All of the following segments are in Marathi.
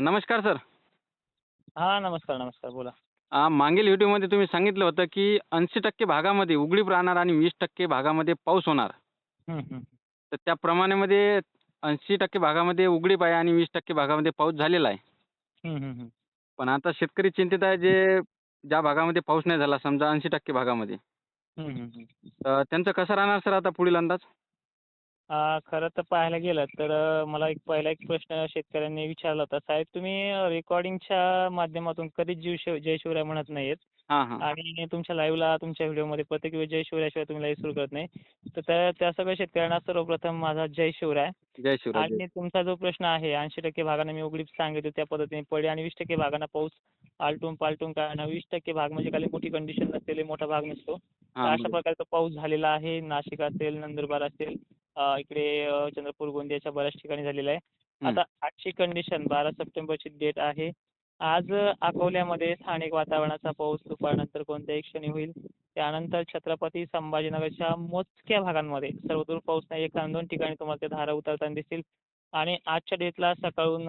नमस्कार सर हां नमस्कार नमस्कार बोला आ, मागील व्हिडिओमध्ये तुम्ही सांगितलं होतं की ऐंशी टक्के भागामध्ये उघडीप राहणार आणि वीस टक्के भागामध्ये पाऊस होणार. तर त्या प्रमाणामध्ये ऐंशी टक्के भागामध्ये उघडीप आहे आणि वीस टक्के भागामध्ये पाऊस झालेला आहे. पण आता शेतकरी चिंतित आहे जे ज्या भागामध्ये पाऊस नाही झाला समजा ऐंशी टक्के भागामध्ये. तर त्यांचं कसं राहणार सर आता पुढील अंदाज खरं तर पाहायला गेलं तर मला एक पहिला एक प्रश्न शेतकऱ्यांनी विचारला होता. साहेब तुम्ही रेकॉर्डिंगच्या माध्यमातून कधीच जीव शिव जय शिवराय म्हणत नाहीत आणि तुमच्या लाईव्हला तुमच्या व्हिडिओमध्ये प्रत्येक वेळी जय शिवरायशिवाय तुम्ही लाईव्ह सुरू करत नाही. तर त्या त्या सगळ्या शेतकऱ्यांना सर्वप्रथम माझा जय शिवराय जय शिवराय. आणि तुमचा जो प्रश्न आहे ऐंशी टक्के भागांना मी उघडीप सांगितलं त्या पद्धतीने पडे आणि वीस टक्के भागांना पाऊस आलटून पालटून काय वीस टक्के भाग म्हणजे काही मोठी कंडिशन नसलेले मोठा भाग नसतो. अशा. प्रकारचा पाऊस झालेला आहे. नाशिक असेल नंदुरबार असेल इकडे चंद्रपूर गोंदियाच्या बऱ्याच ठिकाणी झालेला आहे. आता आजची कंडिशन बारा सप्टेंबरची डेट आहे. आज अकोल्यामध्ये स्थानिक वातावरणाचा पाऊस दुपारनंतर कोणत्याही क्षणी होईल. त्यानंतर छत्रपती संभाजीनगरच्या मोजक्या भागांमध्ये सर्वदूर पाऊस नाही. एक दोन ठिकाणी तुम्हाला त्या धारा उतरताना दिसतील. आणि आजच्या डेटला सकाळून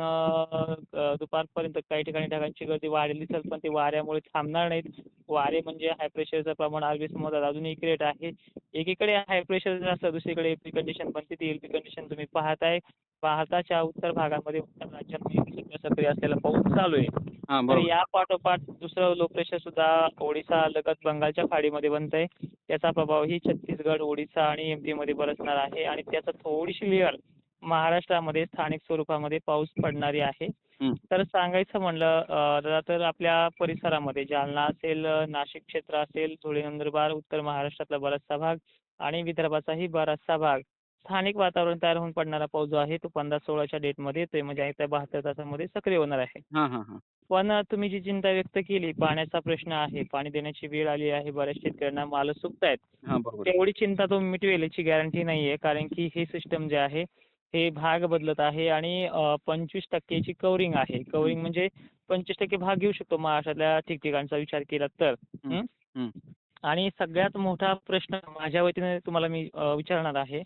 दुपारपर्यंत काही ठिकाणी ढगांची गर्दी वाढलेली दिसेल पण ते वाऱ्यामुळे थांबणार नाहीत. वारे म्हणजे हाय प्रेशरचं प्रमाण अरबी समुद्रात अजूनही क्रिएट आहे. एकीकडे हाय प्रेशर असलं दुसरीकडे एलपी कंडिशन बनते ती एलपी कंडिशन तुम्ही पाहताय? भारताच्या उत्तर भागामध्ये उत्तर राज्यांमध्ये सध्या सक्रिय असलेला पाऊस चालू आहे. हां तर या पाठोपाठ दुसरं लो प्रेशर सुद्धा ओडिशा लगत बंगालच्या खाडीमध्ये बनतंय. त्याचा प्रभावही छत्तीसगड ओडिशा आणि एममध्ये बरसणार आहे. आणि त्याचा थोडीशी लेअर महाराष्ट्रामध्ये स्थानिक स्वरूपामध्ये पाऊस पडणारी आहे. तर सांगायचं म्हणलं तर आपल्या परिसरामध्ये जालना असेल नाशिक क्षेत्र असेल धुळे नंदुरबार उत्तर महाराष्ट्रातला बराचसा भाग आणि विदर्भाचाही बराचसा भाग स्थानिक वातावरण तयार होऊन पडणारा पाऊस जो आहे तो पंधरा सोळाच्या डेटमध्ये येतोय म्हणजे येत्या बहात्तर तासामध्ये सक्रिय होणार आहे. पण तुम्ही जी चिंता व्यक्त केली पाण्याचा प्रश्न आहे पाणी देण्याची वेळ आली आहे बऱ्याच शेतकऱ्यांना माल सुकतायत तेवढी चिंता तो मिटवेल याची गॅरंटी नाही आहे कारण की हे सिस्टम जे आहे हे भाग बदलत आहे आणि पंचवीस टक्केची कवरिंग आहे. कवरिंग म्हणजे पंचवीस टक्के भाग घेऊ शकतो महाराष्ट्रातल्या ठिकठिकाणचा विचार केला तर. आणि सगळ्यात मोठा प्रश्न माझ्या वतीने तुम्हाला मी विचारणार आहे.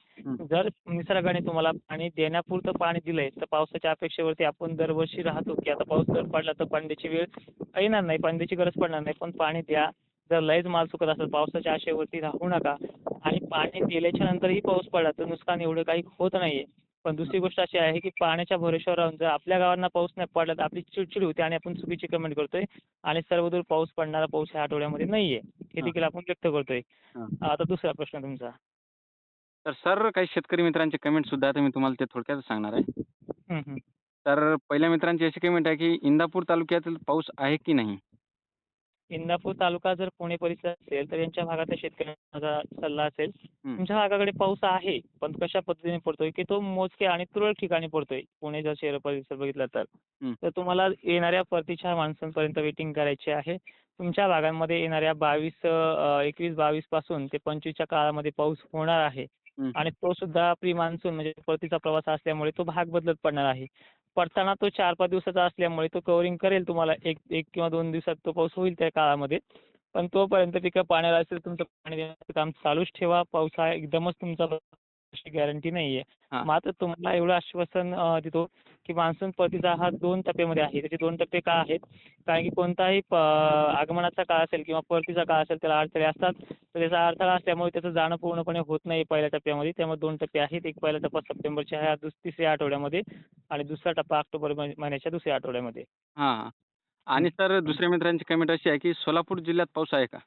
जर निसर्गाने तुम्हाला पाणी देण्यापुरतं पाणी दिलंय तर पावसाच्या अपेक्षेवरती आपण दरवर्षी राहतो की आता पाऊस जर पडला तर पाणी द्यायची वेळ येणार नाही पाणी द्यायची गरज पडणार नाही. पण पाणी द्या. जर लयच माल चुकत असेल पावसाच्या आशेवरती राहू नका. आणि पाणी दिल्याच्या नंतरही पाऊस पडला तर नुकसान एवढं काही होत नाहीये. पण दुसरी गोष्ट अशी आहे की पाण्याच्या भरोश्यावर राहून जर आपल्या गावांना पाऊस नाही पडला तर आपली चिडचिड होते आणि आपण चुकीची कमेंट करतोय. आणि सर्वदूर पाऊस पडणारा पाऊस ह्या आठवड्यामध्ये नाहीये. हे. देखील आपण व्यक्त करतोय. आता दुसरा प्रश्न तुमचा. तर सर काही शेतकरी मित्रांचे कमेंट सुद्धा आहे तर मी तुम्हाला ते थोडक्यात सांगणार आहे. तर पहिल्या मित्रांची अशी कमेंट आहे की इंदापूर तालुक्यातील पाऊस आहे की नाही? इंदापूर तालुका जर पुणे परिसर असेल तर यांच्या भागातल्या शेतकऱ्यांना माझा सल्ला असेल. तुमच्या भागाकडे पाऊस आहे पण कशा पद्धतीने पडतोय की तो मोजके आणि तुरळक ठिकाणी पडतोय पुणे जर शहर परिसर बघितला तर. तर तुम्हाला येणाऱ्या परतीच्या मान्सूनपर्यंत वेटिंग करायची आहे तुमच्या भागांमध्ये येणाऱ्या बावीस एकवीस बावीसपासून ते पंचवीसच्या काळामध्ये पाऊस होणार आहे. आणि तो सुद्धा प्री मान्सून म्हणजे परतीचा प्रवास असल्यामुळे तो भाग बदलत पडणार आहे पडताना तो चार पाच दिवसाचा असल्यामुळे तो कव्हरिंग करेल तुम्हाला. एक एक किंवा दोन दिवसात तो पाऊस होईल त्या काळामध्ये. पण तोपर्यंत पिकं पाण्याला असेल तुमचं पाणी देण्याचं काम चालूच ठेवा. पाऊस हा एकदमच तुमचा अशी गॅरंटी नाहीये. मात्र तुम्हाला एवढं आश्वासन देतो की मान्सून परतीचा हा दोन टप्प्यामध्ये आहे. त्याचे दोन टप्पे का आहेत? कारण की कोणताही आगमनाचा काळ असेल किंवा परतीचा काळ असेल त्याला अडथळे असतात. तर त्याचा अडथळा असल्यामुळे त्याचं जाणं पूर्णपणे होत नाही पहिल्या टप्प्यामध्ये. त्यामुळे दोन टप्पे आहेत. एक पहिला टप्पा सप्टेंबरच्या ह्या तिसऱ्या आठवड्यामध्ये आणि दुसरा टप्पा ऑक्टोबर महि- महिन्याच्या दुसऱ्या आठवड्यामध्ये. आणि सर दुसऱ्या मित्रांची कमेंट अशी आहे की सोलापूर जिल्ह्यात पाऊस आहे का?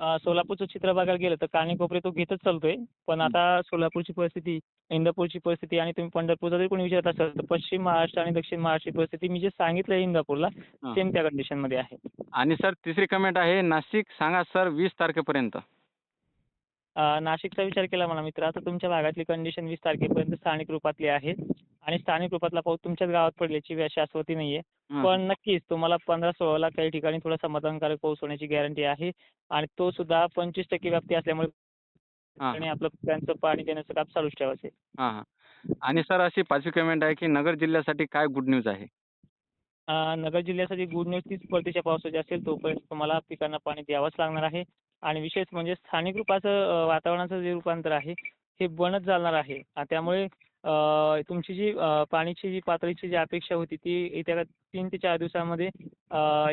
सोलापूरचं चित्र बघायला गेलं तर कानेकोपरे तो घेतच चालतोय. पण आता सोलापूरची परिस्थिती इंदापूरची परिस्थिती आणि तुम्ही पंढरपूरचा जरी कोणी विचारत असाल तर पश्चिम महाराष्ट्र आणि दक्षिण महाराष्ट्राची परिस्थिती मी जे सांगितलं इंदापूरला. सेम त्या कंडिशनमध्ये आहे. आणि सर तिसरी कमेंट आहे नाशिक सांगा सर वीस तारखेपर्यंत. नाशिकचा विचार केला मला मित्र. आता तुमच्या भागातली कंडिशन वीस तारखेपर्यंत स्थानिक रूपातली आहे. आणि स्थानिक रूपातला पाऊस तुमच्याच गावात पडल्याची व्या- शाश्वती नाहीये. पण नक्कीच तुम्हाला पंधरा सोळाला काही ठिकाणी थोडा समाधानकारक पाऊस होण्याची गॅरंटी आहे आणि तो सुद्धा पंचवीस टक्के व्याप्ती असल्यामुळे आणि आपलं पिकांचं पाणी देण्याचं काम चालूच ठेवायचं आहे. हां हां. आणि सर अशी पाचवी कमेंट आहे की नगर जिल्ह्यासाठी काय गुड न्यूज आहे? अं, नगर जिल्ह्यासाठी गुड न्यूज तीच परतीच्या पावसाची असेल तोपर्यंत तुम्हाला पिकांना पाणी द्यावंच लागणार आहे. आणि विशेष म्हणजे स्थानिक रूपाचं अं, वातावरणाचं जे रूपांतर आहे हे बनत चालणार आहे. आणि त्यामुळे तुमची जी पाण्याची जी पातळीची जी अपेक्षा होती ती येत्या तीन ते चार दिवसामध्ये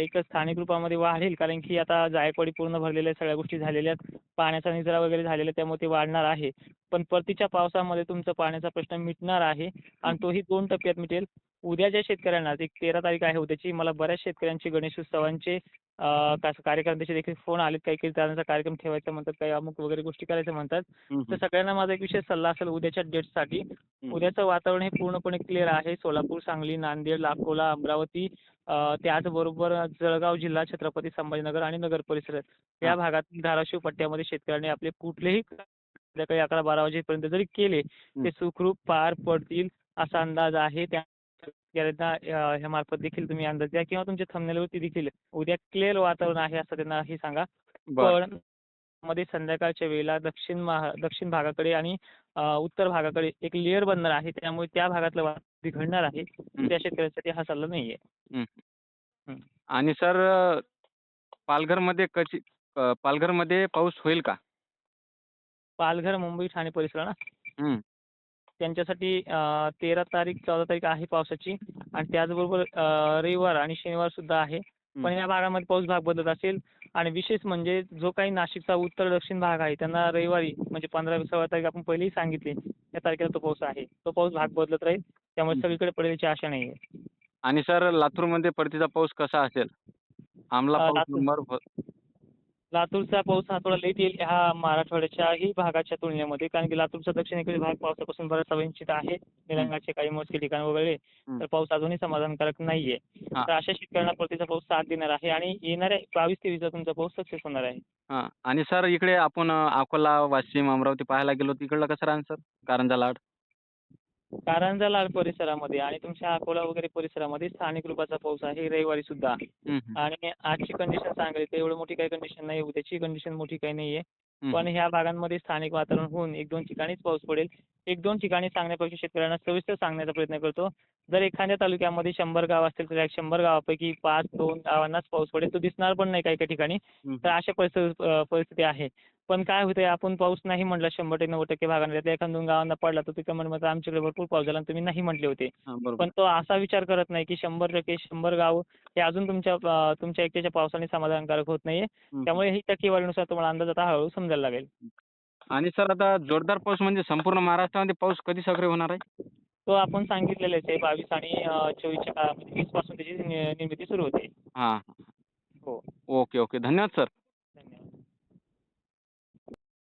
एक स्थानिक रूपामध्ये वाढेल. कारण की आता जायकवाडी पूर्ण भरलेल्या आहे, सगळ्या गोष्टी झालेल्या आहेत. पाण्याचा निचरा वगैरे झालेला आहे त्यामुळे ते वाढणार आहे. पण परतीच्या पावसामध्ये तुमचा पाण्याचा प्रश्न मिटणार आहे. आणि तोही दोन टप्प्यात मिटेल. उद्या ज्या शेतकऱ्यांना एक तेरा तारीख आहे उद्याची मला बऱ्याच शेतकऱ्यांचे गणेश उत्सवांचे अं, कास- कार्यकर्त्याचे देखील फोन आलेत. काही काही त्यांचा कार्यक्रम ठेवायचा म्हणतात काही अमुक वगैरे गोष्टी करायच्या म्हणतात. तर सगळ्यांना माझा एक विशेष सल्ला असेल उद्याच्या डेटसाठी उद्याचं वातावरण हे पूर्णपणे क्लिअर आहे. सोलापूर सांगली नांदेड अकोला अमरावती त्याचबरोबर जळगाव जिल्हा छत्रपती संभाजीनगर आणि नगर परिसर या. भागातील धाराशिव पट्ट्यामध्ये शेतकऱ्यांनी आपले कुठलेही संध्याकाळी अकरा बारा वाजेपर्यंत जरी केले ते सुखरूप पार पडतील असा अंदाज आहे. त्या अं, ह्या मार्फत देखील तुम्ही अंदाज द्या किंवा तुमच्या थंबनेलवरती देखील उद्या क्लिअर वातावरण आहे असं त्यांना हे सांगा. पण मध्ये संध्याकाळच्या वेळेला दक्षिण दक्षिण भागाकडे आणि उत्तर भागाकडे एक लेअर बनणार आहे. त्यामुळे त्या भागातलं वातावरण बिघडणार आहे. त्या शेतकऱ्यांसाठी हा सल्ला नाहीये. आणि सर पालघरमध्ये कशी अ, पालघरमध्ये पाऊस होईल का? पालघर मुंबई ठाणे परिसर ना. त्यांच्यासाठी तेरा तारीख चौदा तारीख आहे पावसाची आणि त्याचबरोबर रविवार आणि शनिवार सुद्धा आहे. पण या भागामध्ये पाऊस भाग बदलत असेल आणि विशेष म्हणजे जो काही नाशिकचा उत्तर दक्षिण भाग आहे त्यांना रविवारी म्हणजे पंधरा सोळा तारीख आपण पहिलेही सांगितले त्या तारखेला तो पाऊस आहे. तो पाऊस भाग बदलत राहील त्यामुळे. सगळीकडे पडेलची आशा नाही आहे आणि सर लातूरमध्ये परतीचा पाऊस कसा असेल? आमला लातूरचा पाऊस हा थोडा लेट येईल. ह्या मराठवाड्याच्याही भागाच्या तुलनेमध्ये कारण की लातूरचा दक्षिणेकडील भाग पावसापासून बराचसा वंचित आहे. निलंगाचे काही मोजके ठिकाण हम्म. तर पाऊस अजूनही समाधानकारक नाहीये. तर अशा शेतकऱ्यांना परतीचा पाऊस साथ देणार आहे आणि येणाऱ्या बावीस तेवीसचा तुमचा पाऊस सक्सेस होणार आहे. हां. आणि सर इकडे आपण अकोला वाशिम अमरावती पाहायला गेलो तिकडलं कसं राहील सर? कारंजा लाड कारंजा लाड परिसरामध्ये आणि तुमच्या अकोला वगैरे परिसरामध्ये स्थानिक रूपाचा पाऊस आहे रविवारी सुद्धा. आणि आजची कंडिशन सांगायची तर एवढं मोठी काही कंडिशन नाही उद्याची कंडिशन मोठी काही नाहीये. पण ह्या भागांमध्ये स्थानिक वातावरण होऊन एक दोन ठिकाणीच पाऊस पडेल. एक दोन ठिकाणी सांगण्यापेक्षा शेतकऱ्यांना सविस्तर सांगण्याचा प्रयत्न करतो. जर एखाद्या तालुक्यामध्ये शंभर गाव असतील तर शंभर गावापैकी पाच दोन गावांनाच पाऊस पडेल. तो दिसणार पण नाही काही काही ठिकाणी. तर अशा परिस्थिती आहे. पण काय होतंय आपण पाऊस नाही म्हटला शंभर ते नव्वद टक्के भागांमध्ये एखाद दोन गावांना पडला तर तिकडे म्हणतात आमच्याकडे भरपूर पाऊस झाला तुम्ही नाही म्हटले होते. पण तो असा विचार करत नाही की शंभर टक्के शंभर गाव हे अजून तुमच्या तुमच्या एकट्याच्या पावसाने समाधानकारक होत नाहीये. त्यामुळे ही टक्केवारीनुसार तुम्हाला अंदाज आता हळूहळू समजायला लागेल. आणि सर आता जोरदार पाऊस म्हणजे संपूर्ण महाराष्ट्रामध्ये पाऊस कधी सक्रिय होणार आहे? तो आपण सांगितलेलेच आहे बावीस आणि चोवीसच्या काळामध्ये वीसपासून त्याची निर्मिती सुरू होते. हां. हो. Okay okay. धन्यवाद सर.